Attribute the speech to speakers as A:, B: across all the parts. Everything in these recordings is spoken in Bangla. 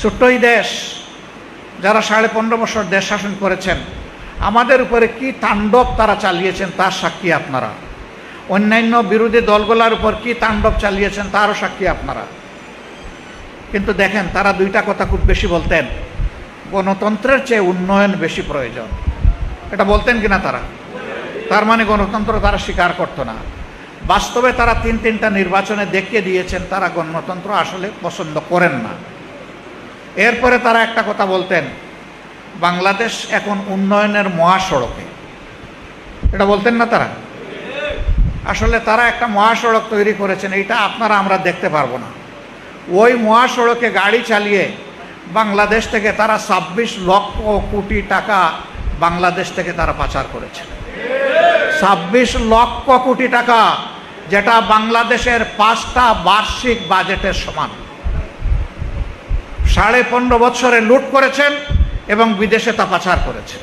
A: ছোট্টই দেশ যারা সাড়ে পনেরো বছর দেশ শাসন করেছেন, আমাদের উপরে কি তাণ্ডব তারা চালিয়েছেন তার সাক্ষী আপনারা? অন্যান্য বিরোধী দলগুলোর উপর কি তাণ্ডব চালিয়েছেন তারও সাক্ষী আপনারা? কিন্তু দেখেন, তারা দুইটা কথা খুব বেশি বলতেন, গণতন্ত্রের চেয়ে উন্নয়ন বেশি প্রয়োজন। এটা বলতেন কিনা তারা? তার মানে গণতন্ত্র তারা স্বীকার করতো না। বাস্তবে তারা তিন তিনটা নির্বাচনে দেখিয়ে দিয়েছেন, তারা গণতন্ত্র আসলে পছন্দ করেন না। এরপরে তারা একটা কথা বলতেন, বাংলাদেশ এখন উন্নয়নের মহাসড়কে। এটা বলতেন না তারা? আসলে তারা একটা মহাসড়ক তৈরি করেছেন, এইটা আপনারা আমরা দেখতে পারব না। ওই মহাসড়কে গাড়ি চালিয়ে বাংলাদেশ থেকে তারা ছাব্বিশ লক্ষ কোটি টাকা বাংলাদেশ থেকে তারা পাচার করেছে। ছাব্বিশ লক্ষ কোটি টাকা যেটা বাংলাদেশের পাঁচটা বার্ষিক বাজেটের সমান। সাড়ে পনেরো বছরে লুট করেছেন এবং বিদেশে তা পাচার করেছেন।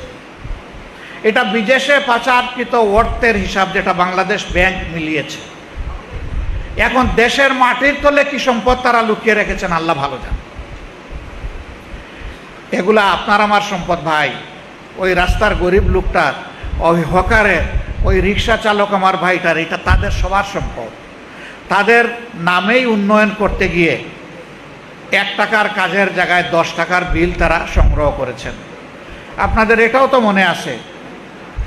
A: এটা বিদেশে পাচারকৃত অর্থের হিসাব যেটা বাংলাদেশ ব্যাংক মিলিয়েছে। এখন দেশের মাটির তলে কি সম্পদ তারা লুকিয়ে রেখেছেন আল্লাহ ভালো জান। এগুলা আপনার আমার সম্পদ ভাই। ওই রাস্তার গরিব লোকটার ওই হকারের ওই রিক্সা চালক আমার ভাইটার, এটা তাদের সবার সম্পদ। তাদের নামেই উন্নয়ন করতে গিয়ে এক টাকার কাজের জায়গায় দশ টাকার বিল তারা সংগ্রহ করেছেন। আপনাদের এটাও তো মনে আছে,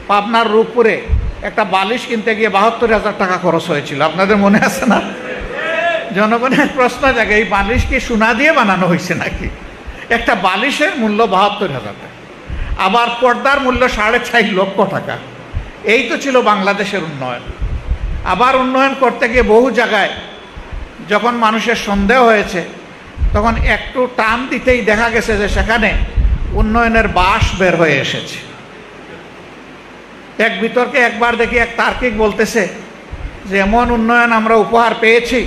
A: পাবনার রূপপুরে একটা বালিশ কিনতে গিয়ে বাহাত্তর হাজার টাকা খরচ হয়েছিল। আপনাদের মনে আছে না? জনগণের প্রশ্ন জাগে, এই বালিশ কি সোনা দিয়ে বানানো হয়েছে নাকি? একটা বালিশের মূল্য বাহাত্তর হাজার টাকা, আবার পর্দার মূল্য সাড়ে চার লক্ষ টাকা। এই তো ছিল বাংলাদেশের উন্নয়ন। আবার উন্নয়ন করতে গিয়ে বহু জায়গায় যখন মানুষের সন্দেহ হয়েছে তখন একটু টান দিতেই দেখা গেছে যে সেখানে উন্নয়নের বাস বের হয়ে এসেছে। এক বিতর্কে একবার দেখি এক তার্কিক বলতেছে যে, এমন উন্নয়ন আমরা উপহার পেয়েছি,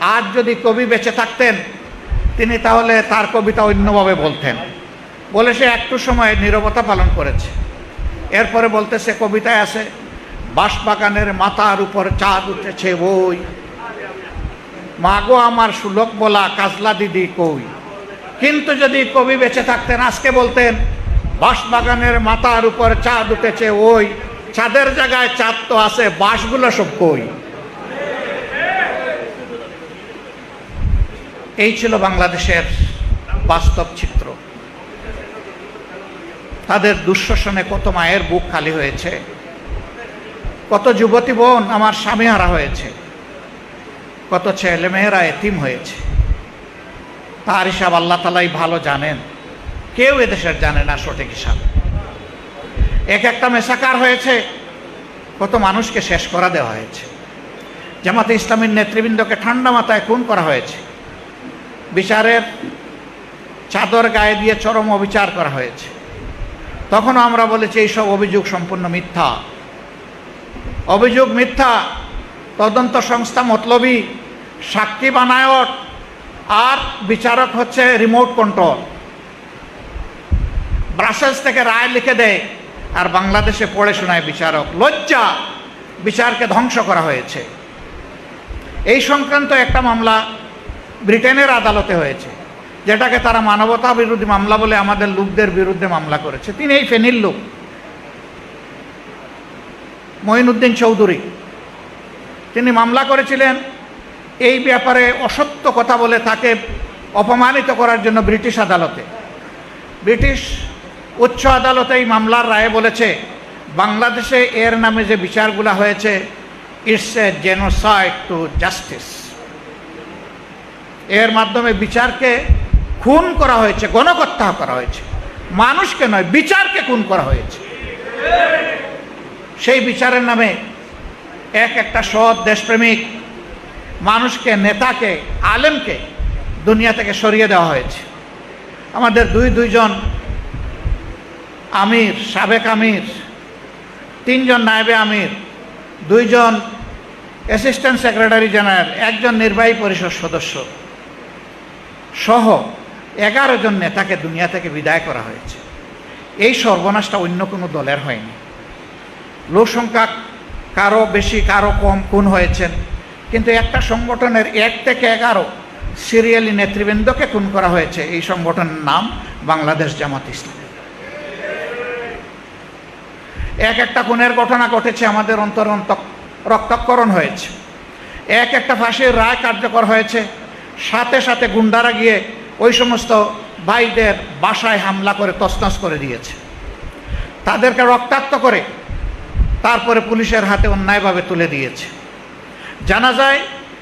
A: আজ যদি কবি বেঁচে থাকতেন, তিনি তাহলে তার কবিতা অন্যভাবে বলতেন। বলে সে একটু সময় নীরবতা পালন করেছে। এরপরে বলতেছে, কবিতায় আছে, বাঁশবাগানের মাথার উপর চাঁদ উঠেছে বই মাগো আমার সুলক বলা কাজলা দিদি কই? কিন্তু যদি কবি বেঁচে থাকতেন, আজকে বলতেন, বাঁশবাগানের মাথার উপর চাঁদ উঠেছে ওই, চাঁদের জায়গায় চাঁদ তো আছে, বাঁশগুলো সব কই? এই ছিল বাংলাদেশের বাস্তব চিত্র। তাদের দুঃশাসনে কত মায়ের বুক খালি হয়েছে, কত যুবতী বোন আমার স্বামী হারা হয়েছে। কত ছেলেমেয়েরা এতিম হয়েছে। তার হিসাব আল্লাহ তালাই ভালো জানেন। কেউ এদেশের জানে না সঠিক হিসাব। এক একটা মেসাকার হয়েছে, কত মানুষকে শেষ করা দেওয়া হয়েছে। জামাতে ইসলামীর নেতৃবৃন্দকে ঠান্ডা মাথায় খুন করা হয়েছে। বিচারের চাদর গায়ে দিয়ে চরম অবিচার করা হয়েছে। তখনও আমরা বলেছি, এইসব অভিযোগ সম্পূর্ণ মিথ্যা। অভিযোগ মিথ্যা তদন্ত সংস্থা মতলবী সাক্ষী বানায়ক আর বিচারক হচ্ছে রিমোট কন্ট্রোল ব্রাসেলস থেকে রায় লিখে দেয় আর বাংলাদেশে পড়ে শোনায় বিচারক। লজ্জা বিচারকে ধ্বংস করা হয়েছে। এই সংক্রান্ত একটা মামলা ব্রিটেনের আদালতে হয়েছে, যেটাকে তারা মানবতা বিরোধী মামলা বলে আমাদের লোকদের বিরুদ্ধে মামলা করেছে। তিনি এই ফেনীর লোক। মঈনুদ্দিন চৌধুরী। তিনি মামলা করেছিলেন। এই ব্যাপারে অসত্য কথা বলে তাকে অপমানিত করার জন্য ব্রিটিশ আদালতে। ব্রিটিশ উচ্চ আদালতে এই মামলার রায়ে বলেছে, বাংলাদেশে এর নামে যে বিচারগুলো হয়েছে it's a genocide to justice এর মাধ্যমে বিচারকে খুন করা হয়েছে গণকর্তা করা হয়েছে। মানুষকে নয়, বিচারকে খুন করা হয়েছে। সেই বিচারের নামে এক একটা সৎ দেশপ্রেমিক মানুষকে, নেতাকে, আলেমকে দুনিয়া থেকে সরিয়ে দেওয়া হয়েছে। আমাদের দুই দুইজন আমির, সাবেক আমির, তিনজন নায়েবে আমির, দুইজন অ্যাসিস্ট্যান্ট সেক্রেটারি জেনারেল, একজন নির্বাহী পরিষদ সদস্য সহ এগারো জন নেতাকে দুনিয়া থেকে বিদায় করা হয়েছে। এই সর্বনাশটা অন্য কোনো দলের হয়নি। লোক সংখ্যা কারও বেশি, কারও কম খুন হয়েছেন। কিন্তু একটা সংগঠনের এক থেকে এগারো সিরিয়ালি নেতৃবৃন্দকে খুন করা হয়েছে। এই সংগঠনের নাম বাংলাদেশ জামাত ইসলাম। এক একটা খুনের ঘটনা ঘটেছে, আমাদের অন্তর অন্ত- রক্তক্ষরণ হয়েছে। এক একটা ফাঁসির রায় কার্যকর হয়েছে। সাথে সাথে গুন্ডারা গিয়ে ওই সমস্ত ভাইদের বাসায় হামলা করে তছনছ করে দিয়েছে। তাদেরকে রক্তাক্ত করে তারপরে পুলিশের হাতে অন্যায়ভাবে তুলে দিয়েছে। জানা যায়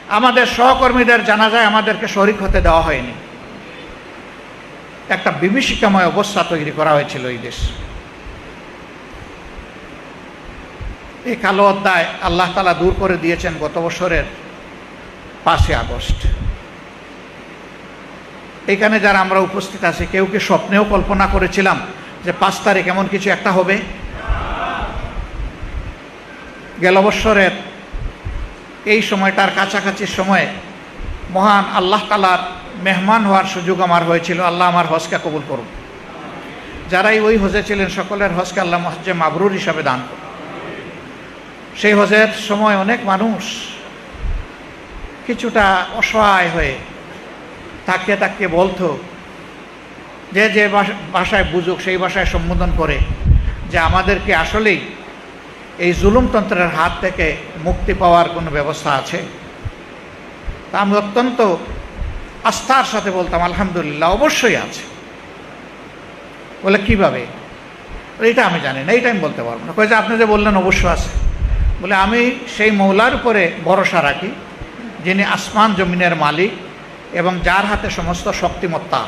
A: আমাদের সহকর্মীদের জানা যায় আমাদেরকে শরিক হতে দেওয়া হয়নি। একটা বিভীষিকাময় অবস্থা তৈরি করা হয়েছিল এই দেশ। এই কালো অধ্যায় আল্লাহ তালা দূর করে দিয়েছেন গত বছরের পাঁচই আগস্ট। এখানে যারা আমরা উপস্থিত আছি, কেউ কি স্বপ্নেও কল্পনা করেছিলাম যে পাঁচ তারিখ এমন কিছু একটা হবে? গেল বৎসরের এই সময়টার কাছাকাছি সময়ে মহান আল্লাহ তালার মেহমান হওয়ার সুযোগ আমার হয়েছিল। আল্লাহ আমার হজকে কবুল করুন যারাই ওই হজে ছিলেন, সকলের হজকে আল্লাহ হজে মাবরুর হিসাবে দান করুন সেই হজের সময় অনেক মানুষ কিছুটা অসহায় হয়ে তাকিয়ে তাকিয়ে বলতো, যে যে ভাষা- ভাষায় বুঝুক, সেই ভাষায় সম্বোধন করে যে আমাদেরকে আসলেই এই জুলুমতন্ত্রের হাত থেকে মুক্তি পাওয়ার কোনো ব্যবস্থা আছে? তা আমি অত্যন্ত আস্থার সাথে বলতাম, আলহামদুলিল্লাহ অবশ্যই আছে। বলে কীভাবে? এটা আমি জানি না, এইটা আমি বলতে পারব না। কয়ে যে, আপনি যে বললেন অবশ্য আছে। বলে, আমি সেই মৌলার উপরে ভরসা রাখি, যিনি আসমান জমিনের মালিক এবং যার হাতে সমস্ত শক্তিমত্তা।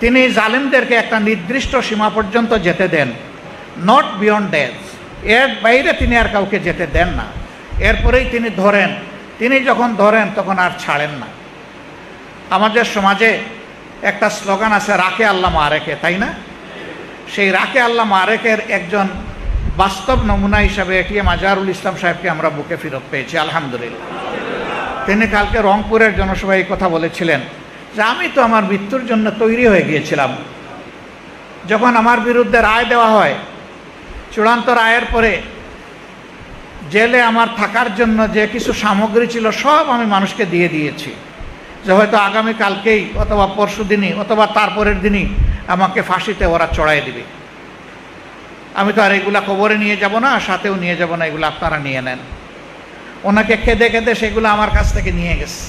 A: তিনি জালিমদেরকে একটা নির্দিষ্ট সীমা পর্যন্ত যেতে দেন নট বিয়ন্ড ডেথ এর বাইরে তিনি আর কাউকে যেতে দেন না। এরপরেই তিনি ধরেন। তিনি যখন ধরেন, তখন আর ছাড়েন না। আমাদের সমাজে একটা স্লোগান আছে রাকে আল্লাহ মারেকে তাই না? সেই রাকে আল্লাহ মারেকের একজন বাস্তব নমুনা হিসাবে এটিএম আজহারুল ইসলাম সাহেবকে আমরা বুকে ফেরত পেয়েছি, আলহামদুলিল্লাহ। তিনি কালকে রংপুরের জনসভায় এই কথা বলেছিলেন যে, আমি তো আমার মৃত্যুর জন্য তৈরি হয়ে গিয়েছিলাম। যখন আমার বিরুদ্ধে রায় দেওয়া হয় চূড়ান্ত রায়ের পরে জেলে আমার থাকার জন্য যে কিছু সামগ্রী ছিল, সব আমি মানুষকে দিয়ে দিয়েছি। যে হয়তো আগামী কালকেই অথবা পরশু দিনই অথবা তারপরের দিনই আমাকে ফাঁসিতে ওরা চড়াই দিবে। আমি তো আর এগুলা খবরে নিয়ে যাব না, সাথেও নিয়ে যাব না, এগুলো আপনারা নিয়ে নেন। ওনাকে খেদে খেদে সেগুলো আমার কাছ থেকে নিয়ে গেছে।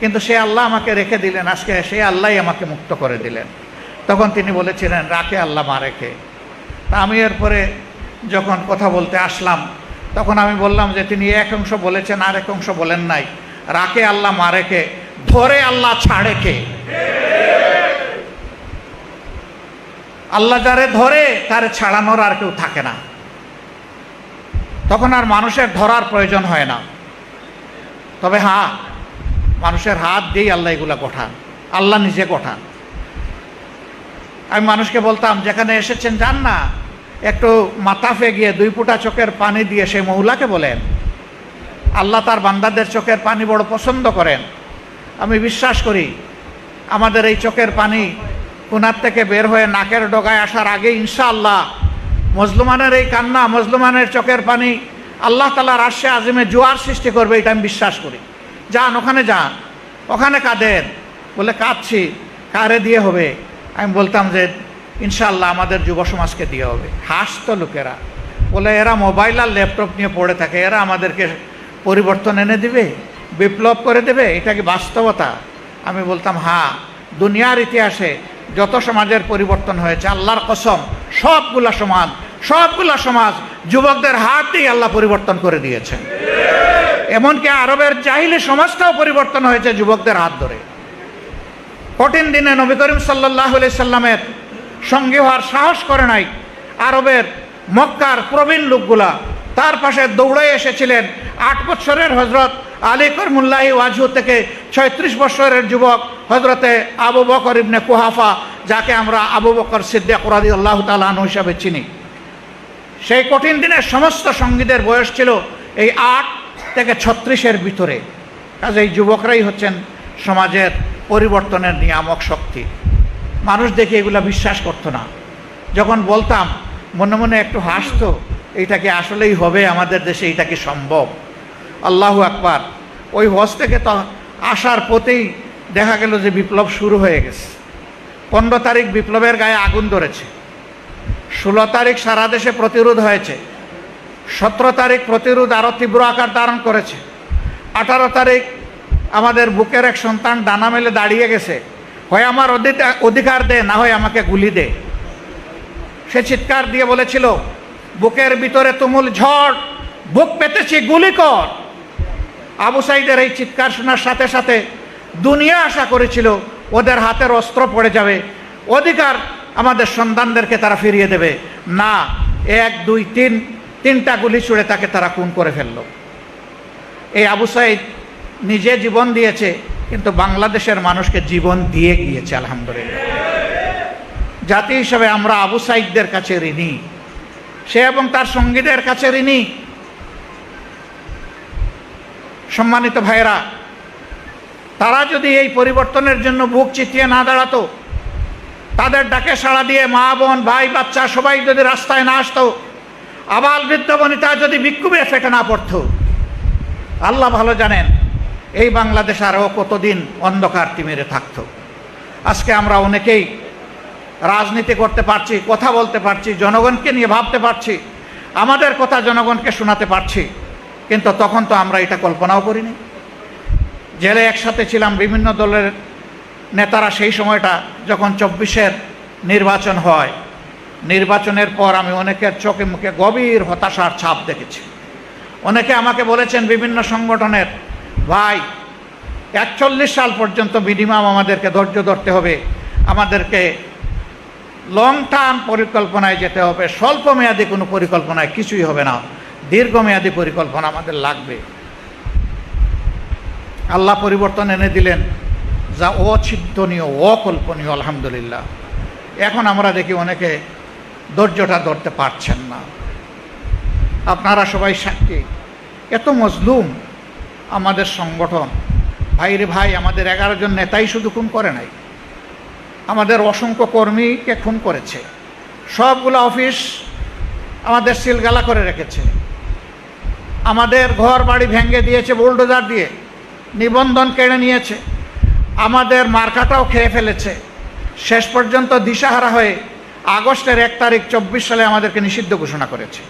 A: কিন্তু সে আল্লাহ আমাকে রেখে দিলেন, আজকে সে আল্লাহই আমাকে মুক্ত করে দিলেন। তখন তিনি বলেছিলেন, রাখে আল্লাহ মা রেখে তা আমি এরপরে যখন কথা বলতে আসলাম, তখন আমি বললাম যে তিনি এক অংশ বলেছেন, আর এক অংশ বলেন নাই। রাখে আল্লাহ মা রেখে ধরে আল্লাহ ছাড়ে কে? আল্লাহ যারে ধরে, তারে ছাড়ানোর আর কেউ থাকে না। তখন আর মানুষের ধরার প্রয়োজন হয় না। তবে হ্যাঁ মানুষের হাত দিয়েই আল্লাহ এগুলা গঠান আল্লাহ নিজে গঠান আমি মানুষকে বলতাম, যেখানে এসেছেন যান না। একটু মাথাফে গিয়ে দুই ফুটা চোখের পানি দিয়ে সেই মহুলাকে বলেন, আল্লাহ তার বান্দাদের চোখের পানি বড় পছন্দ করেন। আমি বিশ্বাস করি, আমাদের এই চোখের পানি কুনার থেকে বের হয়ে নাকের ডগায় আসার আগে ইনশাআল্লাহ মজলুমানের এই কান্না, মজলুমানের চোখের পানি আল্লাহ তালা আশে আজিমে জোয়ার সৃষ্টি করবে, এটা আমি বিশ্বাস করি। যান, ওখানে যান, ওখানে কাঁদেন, বলে কাঁদছি, কারে দিয়ে হবে? আমি বলতাম যে ইনশাল্লাহ আমাদের যুব সমাজকে দিয়ে হবে। হাসতো লোকেরা। বলে, এরা মোবাইল আর ল্যাপটপ নিয়ে পড়ে থাকে। এরা আমাদেরকে পরিবর্তন এনে দিবে, বিপ্লব করে দেবে। এটা কি বাস্তবতা? আমি বলতাম হ্যাঁ দুনিয়ার ইতিহাসে যত সমাজের পরিবর্তন হয়েছে, আল্লাহর কসম, সবগুলা সমাজ সবগুলা সমাজ যুবকদের হাত দিয়ে আল্লাহ পরিবর্তন করে দিয়েছেন এমনকি আরবের চাইলে সমাজটাও পরিবর্তন হয়েছে যুবকদের হাত ধরে। কঠিন দিনে নবী করিম সাল্লাহ সাল্লামের সঙ্গে হওয়ার সাহস করে নাই আরবের মক্কার প্রবীণ লোকগুলা। তার পাশে দৌড়ে এসেছিলেন আট বছরের হজরত আলী করমুল্লাহি ওয়াজহু থেকে ছয়ত্রিশ বছরের যুবক হজরতে আবু বকর ইবনে কুহাফা, যাকে আমরা আবু বকর সিদ্দিক রাদি আল্লাহ তালু হিসাবে চিনি। সেই কঠিন দিনের সমস্ত সঙ্গীদের বয়স ছিল এই আট থেকে ছত্রিশের ভিতরে। কাজে এই যুবকরাই হচ্ছেন সমাজের পরিবর্তনের নিয়ামক শক্তি। মানুষ দেখে এগুলো বিশ্বাস করতো না। যখন বলতাম, মনে মনে একটু হাসতো, এইটা কি আসলেই হবে আমাদের দেশে? এটা কি সম্ভব? আল্লাহ আকবার। ওই হজ থেকে তো আসার পথেই দেখা গেল যে বিপ্লব শুরু হয়ে গেছে। পনেরো তারিখ বিপ্লবের গায়ে আগুন ধরেছে। ষোলো তারিখ সারা দেশে প্রতিরোধ হয়েছে। সতেরো তারিখ প্রতিরোধ আরও তীব্র আকার ধারণ করেছে। আঠারো তারিখ আমাদের বুকের এক সন্তান ডানা মেলে দাঁড়িয়ে গেছে। হয় আমার অধিকার দে, না হয় আমাকে গুলি দে। সে চিৎকার দিয়ে বলেছিল, বুকের ভিতরে তুমুল ঝড়, বুক পেতেছি, গুলি কর। আবু সাইদের এই চিৎকার শোনার সাথে সাথে দুনিয়া আশা করেছিল ওদের হাতের অস্ত্র পড়ে যাবে। অধিকার আমাদের সন্তানদেরকে তারা ফিরিয়ে দেবে। না, এক, দুই, তিন, তিনটা গুলি ছুড়ে তাকে তারা খুন করে ফেলল। এই আবু সাইদ নিজে জীবন দিয়েছে, কিন্তু বাংলাদেশের মানুষকে জীবন দিয়ে গিয়েছে, আলহামদুলিল্লাহ। জাতি হিসাবে আমরা আবু সাইদদের কাছে ঋণী। সে এবং তার সঙ্গীদের কাছে ঋণী। সম্মানিত ভাইয়েরা, তারা যদি এই পরিবর্তনের জন্য বুক চিতিয়ে না দাঁড়াতো, তাদের ডাকে সাড়া দিয়ে মা, বোন, ভাই, বাচ্চা সবাই যদি রাস্তায় না আসতো, আবাল বৃদ্ধ বনিতা যদি বিক্ষোভে ফেটে না পড়তো, আল্লাহ ভালো জানেন এই বাংলাদেশ আরও কতদিন অন্ধকার তিমিরে থাকতো। আজকে আমরা অনেকেই রাজনীতি করতে পারছি, কথা বলতে পারছি, জনগণকে নিয়ে ভাবতে পারছি, আমাদের কথা জনগণকে শোনাতে পারছি, কিন্তু তখন তো আমরা এটা কল্পনাও করিনি। জেলে একসাথে ছিলাম, বিভিন্ন দলের নেতারা সেই সময়টা যখন চব্বিশের নির্বাচন হয়, নির্বাচনের পর আমি অনেকের চোখে মুখে গভীর হতাশার ছাপ দেখেছি। অনেকে আমাকে বলেছেন, বিভিন্ন সংগঠনের ভাই, একচল্লিশ সাল পর্যন্ত মিনিমাম আমাদেরকে ধৈর্য ধরতে হবে। আমাদেরকে লং টার্ম পরিকল্পনায় যেতে হবে। স্বল্প মেয়াদী কোনো পরিকল্পনায় কিছুই হবে না। দীর্ঘমেয়াদী পরিকল্পনা আমাদের লাগবে। আল্লাহ পরিবর্তন এনে দিলেন, যা অছিন্তনীয় অকল্পনীয়, আলহামদুলিল্লাহ। এখন আমরা দেখি অনেকে ধৈর্যটা ধরতে পারছেন না। আপনারা সবাই সাক্ষী। এত মজলুম আমাদের সংগঠন। ভাইরে ভাই, আমাদের এগারো জন নেতাই শুধু খুন করে নাই। আমাদের অসংখ্য কর্মীকে খুন করেছে। সবগুলো অফিস আমাদের সিলগালা করে রেখেছে। আমাদের ঘর বাড়ি ভেঙে দিয়েছে, বুলডোজার দিয়ে। নিবন্ধন কেড়ে নিয়েছে। আমাদের মার্কাটাও খেয়ে ফেলেছে। শেষ পর্যন্ত দিশাহারা হয়ে আগস্টের এক তারিখ চব্বিশ সালে আমাদেরকে নিষিদ্ধ ঘোষণা করেছে।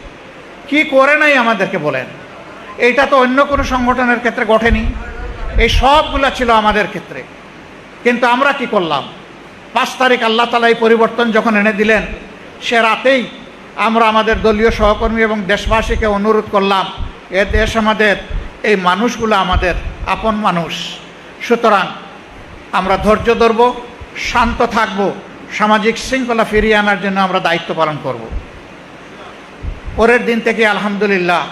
A: কি করে নাই আমাদেরকে বলেন? এইটা তো অন্য কোনো সংগঠনের ক্ষেত্রে ঘটেনি। এই সবগুলো ছিল আমাদের ক্ষেত্রে। কিন্তু আমরা কি করলাম? পাঁচ তারিখ আল্লাহ তালা এই পরিবর্তন যখন এনে দিলেন, সে রাতেই আমরা আমাদের দলীয় সহকর্মী এবং দেশবাসীকে অনুরোধ করলাম, এ দেশ আমাদের, এই মানুষগুলো আমাদের আপন মানুষ। সুতরাং আমরা ধৈর্য ধরব, শান্ত থাকব, সামাজিক শৃঙ্খলা ফিরিয়ে আনার জন্য আমরা দায়িত্ব পালন করব। পরের দিন থেকে আলহামদুলিল্লাহ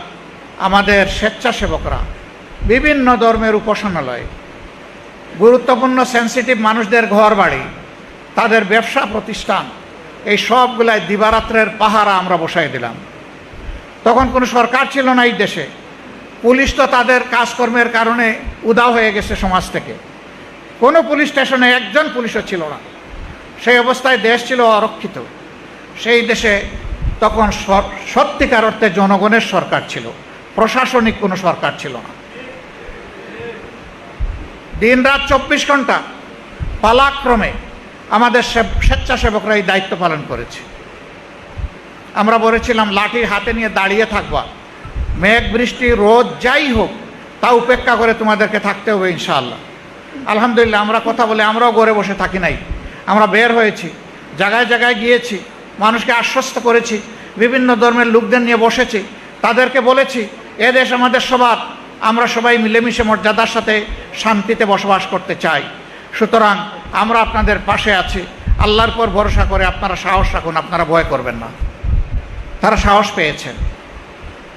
A: আমাদের স্বেচ্ছাসেবকরা বিভিন্ন ধর্মের উপাসনালয়, গুরুত্বপূর্ণ সেন্সিটিভ মানুষদের ঘর বাড়ি তাদের ব্যবসা প্রতিষ্ঠান, এই সবগুলাই দিবারাত্রের পাহারা আমরা বসাই দিলাম। তখন কোনো সরকার ছিল না এই দেশে। পুলিশ তো তাদের কাজকর্মের কারণে উদাও হয়ে গেছে সমাজ থেকে। কোনো পুলিশ স্টেশনে একজন পুলিশও ছিল না। সেই অবস্থায় দেশ ছিল অরক্ষিত। সেই দেশে তখন সত্যিকার অর্থে জনগণের সরকার ছিল। প্রশাসনিক কোনো সরকার ছিল না। দিন রাত চব্বিশ ঘণ্টা পালাক্রমে আমাদের স্বেচ্ছাসেবকরা এই দায়িত্ব পালন করেছে। আমরা বলেছিলাম, লাঠি হাতে নিয়ে দাঁড়িয়ে থাকবা। মেঘ, বৃষ্টি, রোদ, যাই হোক, তা উপেক্ষা করে তোমাদেরকে থাকতে হবে ইনশাআল্লাহ। আলহামদুলিল্লাহ, আমরা কথা বলে আমরাও ঘরে বসে থাকি নাই। আমরা বের হয়েছি, জায়গায় জায়গায় গিয়েছি, মানুষকে আশ্বস্ত করেছি, বিভিন্ন ধর্মের লোকদের নিয়ে বসেছি, তাদেরকে বলেছি এ দেশ আমাদের সবার। আমরা সবাই মিলেমিশে মর্যাদার সাথে শান্তিতে বসবাস করতে চাই। সুতরাং আমরা আপনাদের পাশে আছি। আল্লাহর পর ভরসা করে আপনারা সাহস রাখুন, আপনারা ভয় করবেন না। তারা সাহস পেয়েছেন।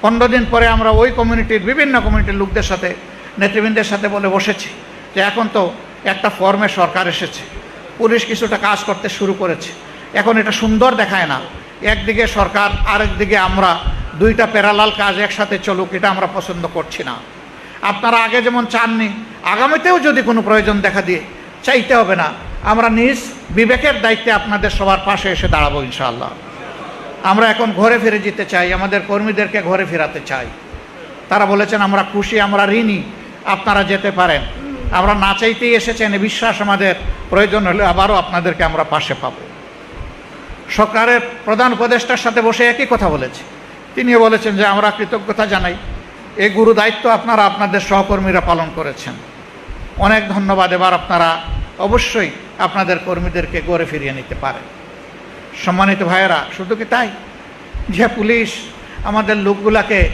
A: পনেরো দিন পরে আমরা ওই কমিউনিটির বিভিন্ন কমিউনিটির লোকদের সাথে, নেতৃবৃন্দের সাথে বলে বসেছি যে এখন তো একটা ফর্মে সরকার এসেছে। পুলিশ কিছুটা কাজ করতে শুরু করেছে। এখন এটা সুন্দর দেখায় না। একদিকে সরকার, আরেকদিকে আমরা দুইটা প্যারালাল কাজ একসাথে চলুক, এটা আমরা পছন্দ করছি না। আপনারা আগে যেমন চাননি, আগামীতেও যদি কোনো প্রয়োজন দেখা দিয়ে, চাইতে হবে না। আমরা নিজ বিবেকের দায়িত্বে আপনাদের সবার পাশে এসে দাঁড়াবো ইনশাআল্লাহ। আমরা এখন ঘরে ফিরে যেতে চাই, আমাদের কর্মীদেরকে ঘরে ফেরাতে চাই। তারা বলেছেন, আমরা খুশি, আমরা ঋণী, আপনারা যেতে পারেন। আমরা না চাইতেই এসেছেন বিশ্বাস আমাদের। প্রয়োজন হলে আবারও আপনাদেরকে আমরা পাশে পাব। সরকারের প্রধান উপদেষ্টার সাথে বসে একই কথা বলেছে। তিনিও বলেছেন যে, আমরা কৃতজ্ঞতা জানাই। এই গুরু দায়িত্ব আপনারা, আপনাদের সহকর্মীরা পালন করেছেন। অনেক ধন্যবাদ। এবার আপনারা অবশ্যই আপনাদের কর্মীদেরকে গড়ে ফিরিয়ে নিতে পারেন। সম্মানিত ভাইয়েরা, শুধু কি তাই? যে পুলিশ আমাদের লোকগুলাকে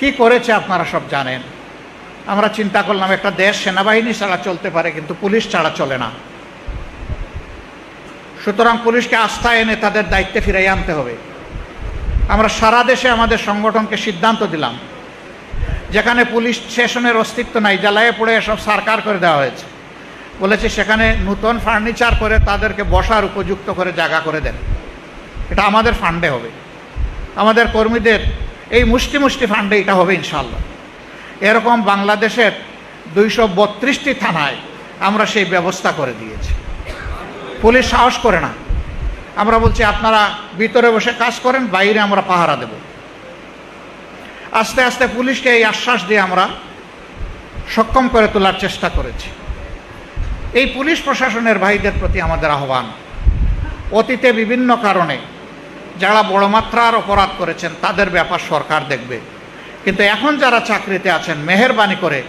A: কি করেছে আপনারা সব জানেন। আমরা চিন্তা করলাম, একটা দেশ সেনাবাহিনী ছাড়া চলতে পারে, কিন্তু পুলিশ ছাড়া চলে না। সুতরাং পুলিশকে আস্থা এনে তাদের দায়িত্বে ফিরাই আনতে হবে। আমরা সারা দেশে আমাদের সংগঠনকে সিদ্ধান্ত দিলাম, যেখানে পুলিশ স্টেশনের অস্তিত্ব নাই, জ্বালায় পড়ে এসব সারকার করে দেওয়া হয়েছে। বলেছে, সেখানে নূতন ফার্নিচার করে তাদেরকে বসার উপযুক্ত করে জায়গা করে দেন। এটা আমাদের ফান্ডে হবে। আমাদের কর্মীদের এই মুষ্টি মুষ্টি ফান্ডে এটা হবে ইনশাল্লাহ এরকম বাংলাদেশের দুইশো বত্রিশটি থানায় আমরা সেই ব্যবস্থা করে দিয়েছি। পুলিশ সাহস করে না। আমরা বলছি, আপনারা ভিতরে বসে কাজ করেন, বাইরে আমরা পাহারা দেব। আস্তে আস্তে পুলিশকে এই আশ্বাস দিয়ে আমরা সক্ষম করে তোলার চেষ্টা করেছি। এই পুলিশ প্রশাসনের ভাইদের প্রতি আমাদের আহ্বান, অতীতে বিভিন্ন কারণে যারা বড় মাত্রার অপরাধ করেছেন, তাদের ব্যাপার সরকার দেখবে। কিন্তু এখন যারা চাকরিতে আছেন, মেহরবানি করে,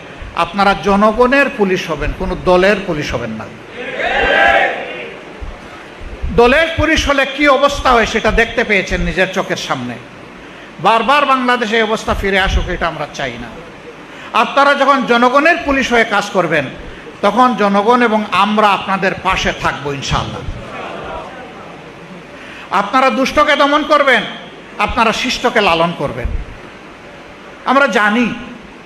A: আপনারা জনগণের পুলিশ হবেন, কোনো দলের পুলিশ হবেন না। দলের পুলিশ হলে কি অবস্থা হয় সেটা দেখতে পেয়েছেন নিজের চোখের সামনে। বারবার বাংলাদেশে এই অবস্থা ফিরে আসুক, এটা আমরা চাই না। আপনারা যখন জনগণের পুলিশ হয়ে কাজ করবেন, তখন জনগণ এবং আমরা আপনাদের পাশে থাকব ইনশাল্লাহ আপনারা দুষ্টকে দমন করবেন, আপনারা শিষ্টকে লালন করবেন। আমরা জানি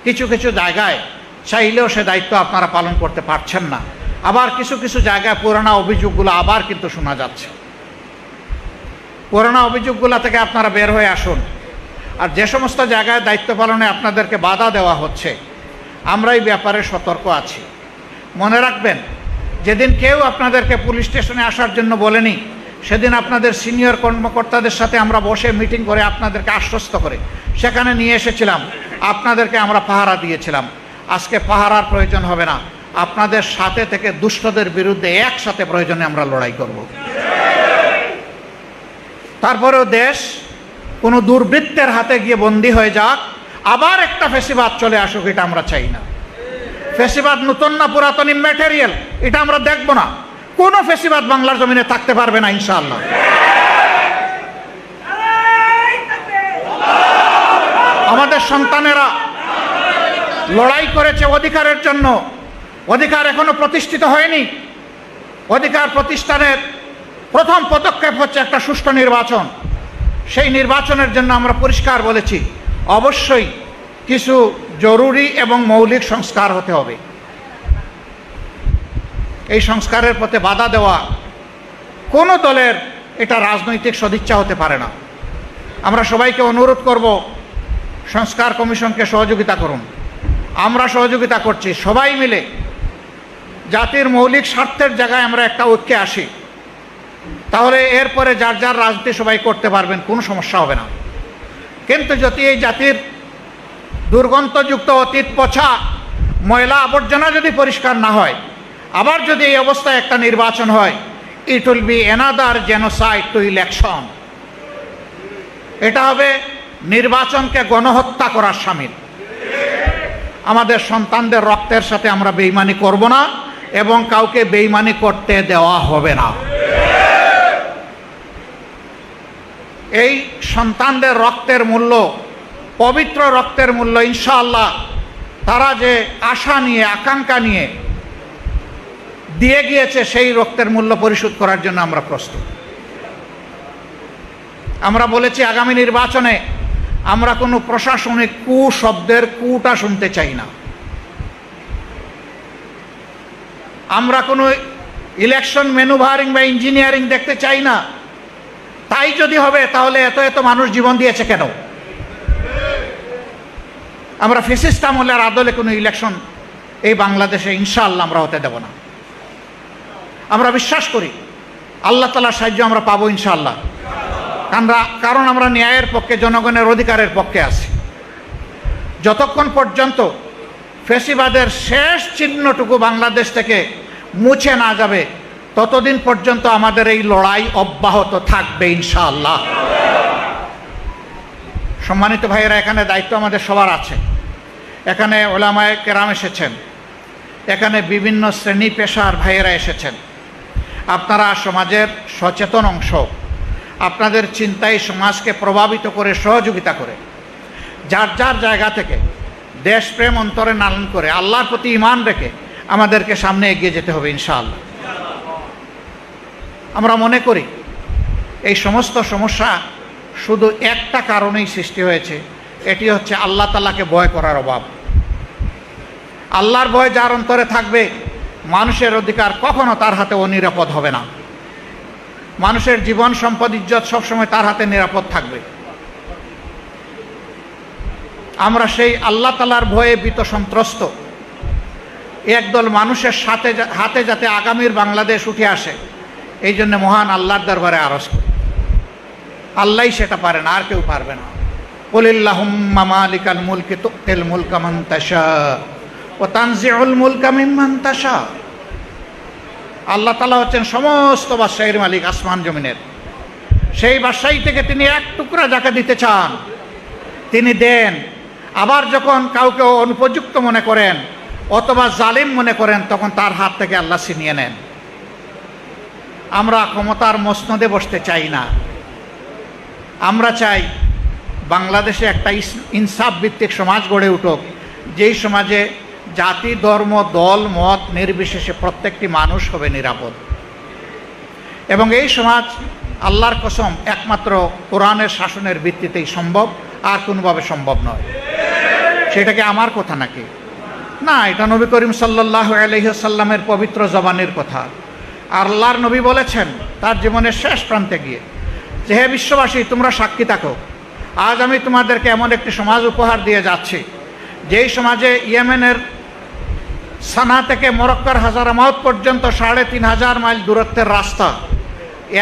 A: কিছু কিছু জায়গায় চাইলেও সে দায়িত্ব আপনারা পালন করতে পারছেন না। আবার কিছু কিছু জায়গায় পুরানা অভিযোগগুলো আবার কিন্তু শোনা যাচ্ছে। পুরানা অভিযোগগুলো থেকে আপনারা বের হয়ে আসুন। আর যে সমস্ত জায়গায় দায়িত্ব পালনে আপনাদেরকে বাধা দেওয়া হচ্ছে, আমরা এই ব্যাপারে সতর্ক আছি। মনে রাখবেন, যেদিন কেউ আপনাদেরকে পুলিশ স্টেশনে আসার জন্য বলেনি, সেদিন আপনাদের সিনিয়র কর্মকর্তাদের সাথে আমরা বসে মিটিং করে আপনাদেরকে আশ্বস্ত করে সেখানে নিয়ে এসেছিলাম। আপনাদেরকে আমরা পাহারা দিয়েছিলাম। আজকে পাহারার প্রয়োজন হবে না। আপনাদের সাথে থেকে দুষ্টদের বিরুদ্ধে একসাথে প্রয়োজনে আমরা লড়াই করব। তারপরেও দেশ কোনো দুর্বৃত্তের হাতে গিয়ে বন্দী হয়ে যাক, আবার একটা ফেসিবাদ চলে আসুক, এটা আমরা চাই না। ফেসিবাদ নতুন না পুরাতন ম্যাটেরিয়াল এটা আমরা দেখব না। কোনো ফেসিবাদ বাংলার জমিনে থাকতে পারবে না, ইনশাআল্লাহ। আমাদের সন্তানেরা লড়াই করেছে অধিকারের জন্য। অধিকার এখনও প্রতিষ্ঠিত হয়নি। অধিকার প্রতিষ্ঠানের প্রথম পদক্ষেপ হচ্ছে একটা সুষ্ঠু নির্বাচন। সেই নির্বাচনের জন্য আমরা পরিষ্কার বলেছি, অবশ্যই কিছু জরুরি এবং মৌলিক সংস্কার হতে হবে। এই সংস্কারের পথে বাধা দেওয়া কোনো দলের এটা রাজনৈতিক সদিচ্ছা হতে পারে না। আমরা সবাইকে অনুরোধ করব, সংস্কার কমিশনকে সহযোগিতা করুন। আমরা সহযোগিতা করছি, সবাই মিলে জাতির মৌলিক স্বার্থের জায়গায় আমরা একটা ঐক্যে আসি। তাহলে এরপরে যার যার রাজনীতি সবাই করতে পারবেন, কোনো সমস্যা হবে না। কিন্তু যদি এই জাতির দুর্গন্ধযুক্ত অতীত পছা ময়লা আবর্জনা যদি পরিষ্কার না হয়, আবার যদি এই অবস্থায় একটা নির্বাচন হয় it will be another genocide to election এটা হবে নির্বাচনকে গণহত্যা করার সামিল। আমাদের সন্তানদের রক্তের সাথে আমরা বেইমানি করব না। এবং কাউকে বেইমানি করতে দেওয়া হবে না। এই সন্তানদের রক্তের মূল্য, পবিত্র রক্তের মূল্য, ইনশাআল্লাহ তারা যে আশা নিয়ে, আকাঙ্ক্ষা নিয়ে দিয়ে গিয়েছে, সেই রক্তের মূল্য পরিশোধ করার জন্য আমরা প্রস্তুত। আমরা বলেছি, আগামী নির্বাচনে আমরা কোনো প্রশাসনিক কু শব্দের কুটা শুনতে চাই না। আমরা কোনো ইলেকশন ম্যানুভারিং বা ইঞ্জিনিয়ারিং দেখতে চাই না। তাই যদি হবে, তাহলে এত এত মানুষ জীবন দিয়েছে কেন? আমরা ফেসিস্ট আমলের আদলে কোনো ইলেকশন এই বাংলাদেশে ইনশাআল্লাহ আমরা হতে দেব না। আমরা বিশ্বাস করি, আল্লাহ তালার সাহায্য আমরা পাবো ইনশাআল্লাহ। আমরা কারণ আমরা ন্যায়ের পক্ষে, জনগণের অধিকারের পক্ষে আছি। যতক্ষণ পর্যন্ত ফেসিবাদের শেষ চিহ্নটুকু বাংলাদেশ থেকে মুছে না যাবে, ততদিন পর্যন্ত আমাদের এই লড়াই অব্যাহত থাকবে ইনশাআল্লাহ। সম্মানিত ভাইয়েরা, এখানে দায়িত্ব আমাদের সবার আছে। এখানে ওলামায় কেরাম এসেছেন। এখানে বিভিন্ন শ্রেণি পেশার ভাইয়েরা এসেছেন। আপনারা সমাজের সচেতন অংশ। আপনাদের চিন্তায় সমাজকে প্রভাবিত করে, সহযোগিতা করে। যার যার জায়গা থেকে দেশপ্রেম অন্তরে লালন করে, আল্লাহর প্রতি ইমান রেখে আমাদেরকে সামনে এগিয়ে যেতে হবে ইনশাআল্লাহ। আমরা মনে করি, এই সমস্ত সমস্যা শুধু একটা কারণেই সৃষ্টি হয়েছে, এটি হচ্ছে আল্লাহ তালাকে ভয় করার অভাব। আল্লাহর ভয় যার অন্তরে থাকবে, মানুষের অধিকার কখনো তার হাতে অনিরাপদ হবে না। মানুষের জীবন, সম্পদ, ইজ্জত সবসময় তার হাতে নিরাপদ থাকবে। আমরা সেই আল্লাহ তালার ভয়ে ভীত সন্ত্রস্ত। একদল মানুষের সাথে হাতে যাতে আগামীর বাংলাদেশ উঠে আসে, এই জন্য মহান আল্লাহর দরবারে আরজ করি। আল্লাহই সেটা পারে না, আর কেউ পারবে না। কলিল্লাহুম্মা মালিকাল মুলকি তুক্তিল মুলকা মান ও তানজিউল মুলকা মিম্মান তাশা। আল্লাহ তালা হচ্ছেন সমস্ত বাদশাহীর মালিক আসমান জমিনের। সেই বাদশাহী থেকে তিনি এক টুকরা যাকে দিতে চান, তিনি দেন। আবার যখন কাউকে অনুপযুক্ত মনে করেন অথবা জালিম মনে করেন, তখন তার হাত থেকে আল্লাহ ছিনিয়ে নেন। আমরা ক্ষমতার মসনদে বসতে চাই না। আমরা চাই বাংলাদেশে একটা ইনসাফ ভিত্তিক সমাজ গড়ে উঠুক, যেই সমাজে জাতি, ধর্ম, দল, মত নির্বিশেষে প্রত্যেকটি মানুষ হবে নিরাপদ। এবং এই সমাজ আল্লাহর কসম একমাত্র কোরআনের শাসনের ভিত্তিতেই সম্ভব, আর কোনোভাবে সম্ভব নয়। সেটা কি আমার কথা নাকি? না, এটা নবী করিম সাল্লাহ আলহিসাল্লামের পবিত্র জবানের কথা। আল্লাহর নবী বলেছেন, তার জীবনের শেষ প্রান্তে গিয়ে, যে হে বিশ্ববাসী, তোমরা সাক্ষী থাকো। আজ আমি তোমাদেরকে এমন একটি সমাজ উপহার দিয়ে যাচ্ছি, যেই সমাজে ইয়েমেনের সানা থেকে মরক্কার হাজারামাউত পর্যন্ত সাড়ে তিন হাজার মাইল দূরত্বের রাস্তা।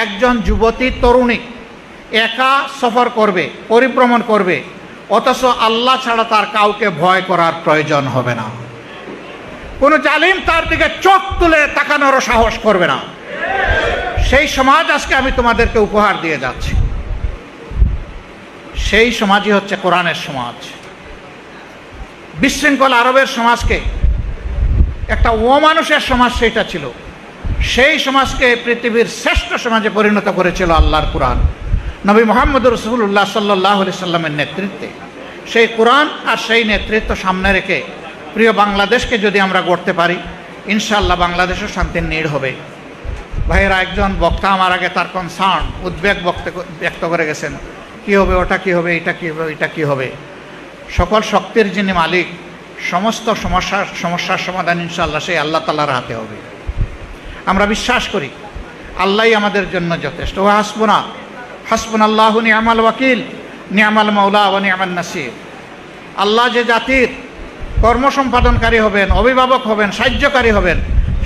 A: একজন যুবতী, তরুণী, একা সফর করবে, পরিভ্রমণ করবে অথচ আল্লাহ ছাড়া তার কাউকে ভয় করার প্রয়োজন হবে না। কোনো জালিম তার দিকে চোখ তুলে তাকানোরও সাহস করবে না। সেই সমাজ আজকে আমি তোমাদেরকে উপহার দিয়ে যাচ্ছি। সেই সমাজই হচ্ছে কোরআনের সমাজ। বিশৃঙ্খল আরবের সমাজকে একটা অমানুষের সমাজ সেটা ছিল। সেই সমাজকে পৃথিবীর শ্রেষ্ঠ সমাজে পরিণত করেছিল আল্লাহর কোরআন। নবী মোহাম্মদ রসুল্লাহ সাল্লাহ সাল্লামের নেতৃত্বে। সেই কোরআন আর সেই নেতৃত্ব সামনে রেখে প্রিয় বাংলাদেশকে যদি আমরা গড়তে পারি ইনশাল্লাহ বাংলাদেশও শান্তির নীড় হবে। ভাইয়েরা, একজন বক্তা আমার আগে তার কনসার্ন উদ্বেগ বক্ত ব্যক্ত করে গেছেন। কি হবে, ওটা কি হবে, এটা কি হবে, এটা কি হবে? সকল শক্তির যিনি মালিক, সমস্ত সমস্যার সমস্যার সমাধান ইনশাল্লাহ সেই আল্লাহ তালার হাতে হবে। আমরা বিশ্বাস করি, আল্লাহই আমাদের জন্য যথেষ্ট। ও হাসবুনা হাসবুন আল্লাহ নিয়ামাল ওয়াকিল, নিয়ামাল মৌলা ও নিয়ামাল নাসির। আল্লাহ যে জাতির কর্ম সম্পাদনকারী হবেন, অভিভাবক হবেন, সাহায্যকারী হবেন,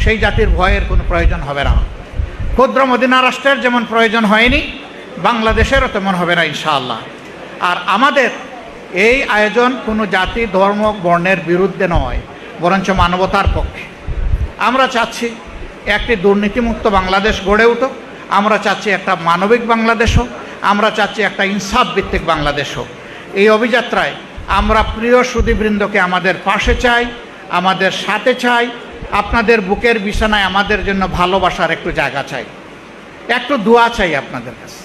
A: সেই জাতির ভয়ের কোনো প্রয়োজন হবে না। ক্ষুদ্র মদিনা রাষ্ট্রের যেমন প্রয়োজন হয়নি, বাংলাদেশেরও তেমন হবে না ইনশাআল্লাহ। আর আমাদের এই আয়োজন কোনো জাতি, ধর্ম, বর্ণের বিরুদ্ধে নয়, বরঞ্চ মানবতার পক্ষে। আমরা চাচ্ছি একটি দুর্নীতিমুক্ত বাংলাদেশ গড়ে উঠুক। আমরা চাচ্ছি একটা মানবিক বাংলাদেশ হোক, আমরা চাচ্ছি একটা ইনসাফ ভিত্তিক বাংলাদেশ হোক। এই অভিযাত্রায় আমরা প্রিয় সুদীবৃন্দকে আমাদের পাশে চাই, আমাদের সাথে চাই, আপনাদের বুকের বিছানায় আমাদের জন্য ভালোবাসার একটু জায়গা চাই। একটু দোয়া চাই আপনাদের কাছে।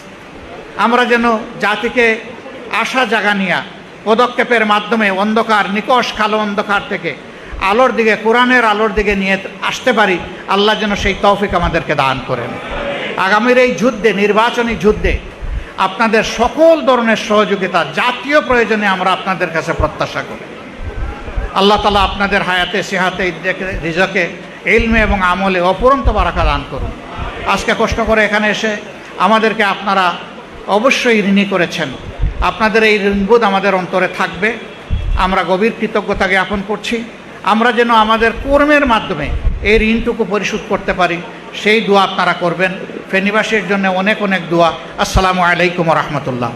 A: আমরা যেন জাতিকে আশা জাগানিয়া পদক্ষেপের মাধ্যমে অন্ধকার নিকষ কালো অন্ধকার থেকে আলোর দিকে, কোরআনের আলোর দিকে নিয়ে আসতে পারি, আল্লাহ যেন সেই তৌফিক আমাদেরকে দান করেন। আগামীর এই যুদ্ধে, নির্বাচনী যুদ্ধে আপনাদের সকল ধরনের সহযোগিতা, জাতীয় প্রয়োজনে আমরা আপনাদের কাছে প্রত্যাশা করি। আল্লাহ তালা আপনাদের হায়াতে, সেহাতে রিজকে, ইলমে এবং আমলে অপুরন্ত বারাকা দান করুন। আজকে কষ্ট করে এখানে এসে আমাদেরকে আপনারা অবশ্যই ঋণী করেছেন। আপনাদের এই ঋণবোধ আমাদের অন্তরে থাকবে। আমরা গভীর কৃতজ্ঞতা জ্ঞাপন করছি। আমরা যেন আমাদের কর্মের মাধ্যমে এই ঋণটুকু পরিশোধ করতে পারি, সেই দোয়া আপনারা করবেন। ফেনিবাসীর জন্য অনেক অনেক দোয়া। আসসালামু আলাইকুম রহমতুল্লাহ।